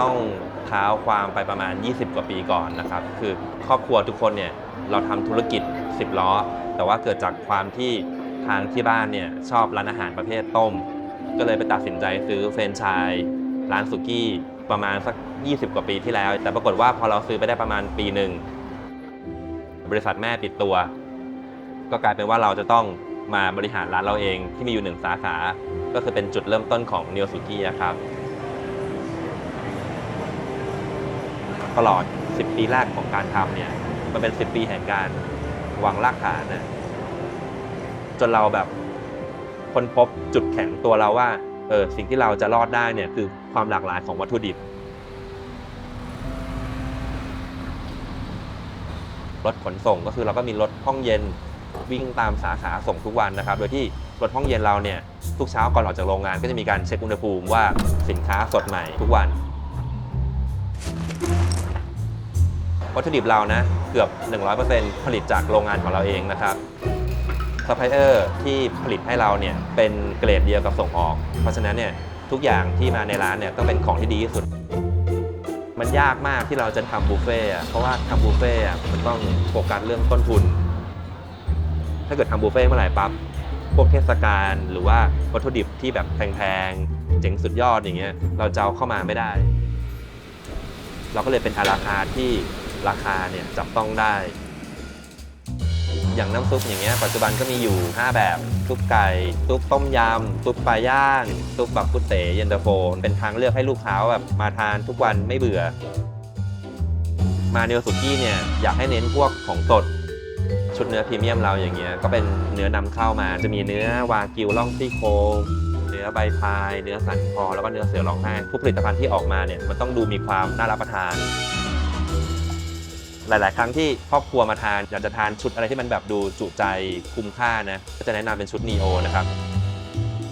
ต้องเท้าความไปประมาณ 20 กว่าปีก่อนนะครับคือครอบครัวทุกคนเนี่ยเราทำธุรกิจ 10 ล้อ แต่ว่าเกิดจากความที่ทางที่บ้านเนี่ยชอบร้านอาหารประเภทต้ม ก็เลยไปตัดสินใจซื้อเฟรนไชส์ร้านสุกี้ประมาณสัก 20 กว่าปีที่แล้ว แต่ปรากฏว่าพอเราซื้อไปได้ประมาณปีหนึ่งบริษัทแม่ปิดตัว ก็กลายเป็นว่าเราจะต้องมาบริหารร้านเราเองที่มีอยู่หนึ่งสาขา ก็คือเป็นจุดเริ่มต้นของ n e o Suki อะครับ ตลอด 10 ปีแรกของการทำเนี่ย มันเป็น 10 ปีแห่งการวางรากฐานนะจนเราแบบค้นพบจุดแข็งตัวเราว่าเออสิ่งที่เราจะรอดได้เนี่ยคือความหลากหลายของวัตถุดิบรถขนส่งก็คือเราก็มีรถห้องเย็นวิ่งตามสาขาส่งทุกวันนะครับ โดยที่รถห้องเย็นเราเนี่ยทุกเช้าก่อนออกจากโรงงานก็จะมีการเช็คอุณหภูมิว่าสินค้าสดใหม่ทุกวัน วัตถุดิบเรานะเกือบ 100%ผลิตจากโรงงานของเราเองนะครับซัพพลายเออร์ที่ผลิตให้เราเนี่ยเป็นเกรดเดียวกับส่งออก เพราะฉะนั้นเนี่ยทุกอย่างที่มาในร้านเนี่ยต้องเป็นของที่ดีที่สุด มันยากมากที่เราจะทำบุฟเฟ่ต์อะเพราะว่าทำบุฟเฟ่ต์อะมันต้องโฟกัสเรื่องต้นทุน ถ้าเกิดทำบุฟเฟ่ต์เมื่อไหร่ปั๊บพวกเทศกาลหรือว่าวัตถุดิบที่แบบแพงๆ เจ๋งสุดยอดอย่างเงี้ยเราจะเอาเข้ามาไม่ได้ เราก็เลยเป็นอาราคาที่ ราคาเนี่ยจับต้องได้ อย่างน้ำซุปอย่างเงี้ยปัจจุบันก็มีอยู่ 5 แบบ ซุปไก่ ซุปต้มยำ ซุปปลาย่าง ซุปบักกุเตเย็นตาโฟ เป็นทางเลือกให้ลูกค้าแบบมาทานทุกวันไม่เบื่อ มาเนวสุกี้เนี่ยอยากให้เน้นพวกของสดชุดเนื้อพรีเมียมเราอย่างเงี้ยก็เป็นเนื้อนำเข้ามา จะมีเนื้อวากิวล่องซี่โครงเนื้อใบพาย เนื้อสันคอแล้วก็เนื้อเสือร้องไห้ทุกผลิตภัณฑ์ที่ออกมาเนี่ยมันต้องดูมีความน่ารับประทาน หลาย ๆ ครั้งที่ครอบครัวมาทานอยากจะทานชุดอะไรที่มันแบบดูจุใจคุ้มค่านะก็จะแนะนำเป็นชุดนีโอนะครับ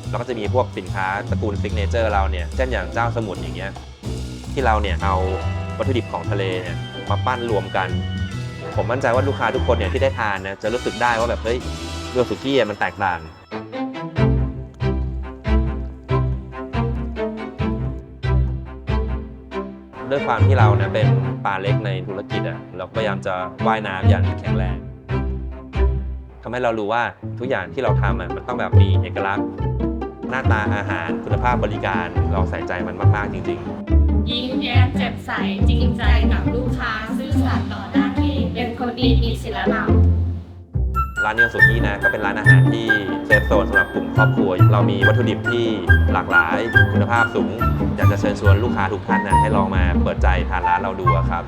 แล้วก็จะมีพวกสินค้าตระกูลซิกเนเจอร์เราเนี่ยเช่นอย่างเจ้าสมุนอย่างเงี้ยที่เราเนี่ยเอาวัตถุดิบของทะเลเนี่ยมาปั้นรวมกัน ผมมั่นใจว่าลูกค้าทุกคนเนี่ยที่ได้ทานนะจะรู้สึกได้ว่าแบบเฮ้ยเรือสุกี้มันแตกต่าง ด้วยความที่เราเนี่ยเป็นปลาเล็กในธุรกิจอะเราก็พยายามจะว่ายน้ำอย่างแข็งแรงทำให้เรารู้ว่าทุกอย่างที่เราทำอะมันต้องแบบมีเอกลักษณ์หน้าตาอาหารคุณภาพบริการเราใส่ใจมันมากๆจริง ๆ ยิ้มแย้มแจ่มใสจริงใจกับลูกค้าซื่อสัตย์ต่อหน้าที่เป็นคนดีมีศีลธรรม ร้านเนียวสุกี้นะก็เป็นร้านอาหารที่เซฟโซนสำหรับกลุ่มครอบครัว เรามีวัตถุดิบที่หลากหลายคุณภาพสูง อยากจะเชิญชวนลูกค้าทุกท่านนะให้ลองมาเปิดใจทานร้านเราดูอะครับ